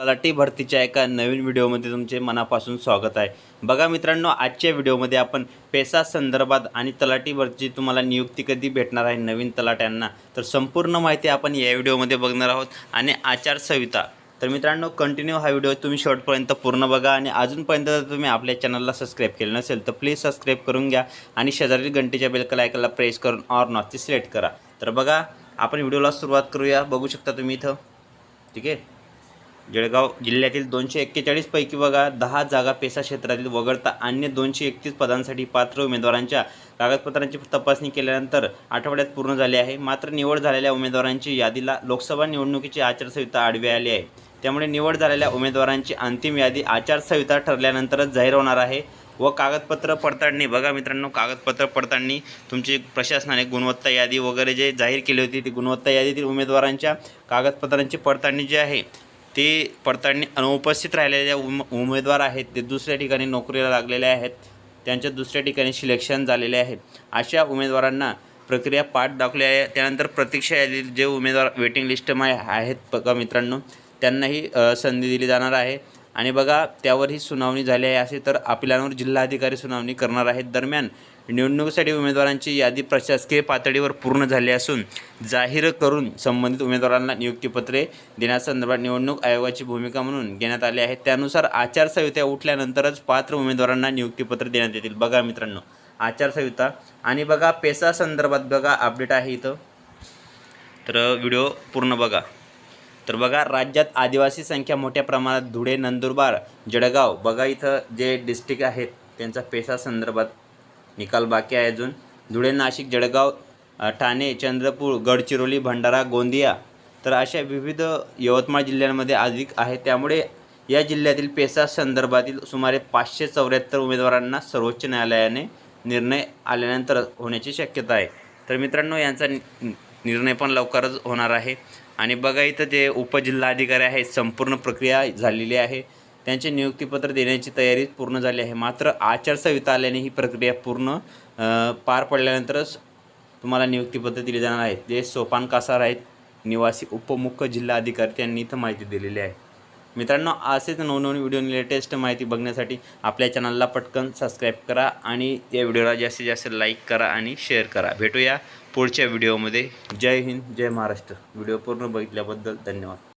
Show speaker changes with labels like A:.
A: तलाठी भरतीच्या एका नवीन व्हिडिओमध्ये तुमचे मनापासून स्वागत आहे. बघा मित्रांनो आजच्या व्हिडिओमध्ये आपण पेसा संदर्भात आणि तलाठी भरती तुम्हाला नियुक्ती कधी भेटणार आहे नवीन तलाट्यांना तर संपूर्ण माहिती आपण या व्हिडिओमध्ये बघणार आहोत आणि आचारसंहिता. तर मित्रांनो कंटिन्यू हा व्हिडिओ तुम्ही शेवटपर्यंत पूर्ण बघा आणि अजूनपर्यंत जर तुम्ही आपल्या चॅनलला सबस्क्राईब केलं नसेल तर प्लीज सबस्क्राईब करून घ्या आणि शेजारील घंटेच्या बेलकला ऐकायला प्रेस करून ऑर नॉटची सिलेक्ट करा. तर बघा आपण व्हिडिओला सुरुवात करूया. बघू शकता तुम्ही इथं. ठीक आहे? जळगाव जिल्ह्यातील दोनशे एक्केचाळीसपैकी बघा दहा जागा पेसा क्षेत्रातील वगळता अन्य दोनशे एकतीस पदांसाठी पात्र उमेदवारांच्या कागदपत्रांची तपासणी केल्यानंतर आठवड्यात पूर्ण झाली आहे. मात्र निवड झालेल्या उमेदवारांची यादीला लोकसभा निवडणुकीची आचारसंहिता आडवी आली आहे. त्यामुळे निवड झालेल्या उमेदवारांची अंतिम यादी आचारसंहिता ठरल्यानंतरच जाहीर होणार आहे व कागदपत्र पडताळणी बघा मित्रांनो कागदपत्र पडताळणी तुमची प्रशासनाने गुणवत्ता यादी वगैरे जे जाहीर केली होती ती गुणवत्ता यादीतील उमेदवारांच्या कागदपत्रांची पडताळणी जी आहे ते पडताळणी अनुपस्थित राहिलेल्या उम उमेदवार आहेत ते दुसऱ्या ठिकाणी नोकरीला लागलेले आहेत त्यांच्या दुसऱ्या ठिकाणी सिलेक्शन झालेले आहे. अशा उमेदवारांना प्रक्रिया पाठ दाखवली आहे. त्यानंतर प्रतीक्षा यादीत जे उमेदवार वेटिंग लिस्टमध्ये आहेत पका मित्रांनो त्यांनाही संधी दिली जाणार आहे. आणि बघा त्यावरही सुनावणी झाली आहे असे तर अपिलांवर जिल्हाधिकारी सुनावणी करणार आहेत. दरम्यान निवडणुकीसाठी उमेदवारांची यादी प्रशासकीय पातळीवर पूर्ण झाली असून जाहीर करून संबंधित उमेदवारांना नियुक्तीपत्रे देण्यासंदर्भात निवडणूक आयोगाची भूमिका म्हणून घेण्यात आली आहे. त्यानुसार आचारसंहिता उठल्यानंतरच पात्र उमेदवारांना नियुक्तीपत्र देण्यात येतील. बघा मित्रांनो आचारसंहिता. आणि बघा पेसा संदर्भात बघा अपडेट आहे इथं. तर व्हिडिओ पूर्ण बघा. तर बघा राज्यात आदिवासी संख्या मोठ्या प्रमाणात धुळे नंदुरबार जळगाव. बघा इथं जे डिस्ट्रिक्ट आहेत त्यांचा पेसा संदर्भात निकाल बाकी आहे अजून. धुळे नाशिक जळगाव ठाणे चंद्रपूर गडचिरोली भंडारा गोंदिया. तर अशा विविध यवतमाळ जिल्ह्यांमध्ये अधिक आहे. त्यामुळे या जिल्ह्यातील पेसा संदर्भातील सुमारे पाचशे चौऱ्याहत्तर उमेदवारांना सर्वोच्च न्यायालयाने निर्णय आल्यानंतर होण्याची शक्यता आहे. तर मित्रांनो यांचा नि- निर्णय पण लवकरच होणार आहे. आणि बघा इथं जे उपजिल्हाधिकारी आहेत संपूर्ण प्रक्रिया झालेली आहे. त्यांचे नियुक्तीपत्र देण्याची तयारी पूर्ण झाली आहे. मात्र आचारसंहिता आल्याने ही प्रक्रिया पूर्ण पार पडल्यानंतरच तुम्हाला नियुक्तीपत्र दिले जाणार आहेत जे सोपान कासार आहेत निवासी उपमुख्य जिल्हा अधिकारी त्यांनी इथं माहिती दिलेली आहे. मित्रांनो असेच नवनवीन व्हिडिओ लेटेस्ट माहिती बघण्यासाठी आपल्या चॅनलला पटकन सबस्क्राईब करा आणि या व्हिडिओला जास्तीत जास्त लाईक करा आणि शेअर करा. भेटूया पुढच्या व्हिडिओमध्ये जय हिंद जय महाराष्ट्र. व्हिडिओ पूर्ण बघितल्याबद्दल धन्यवाद.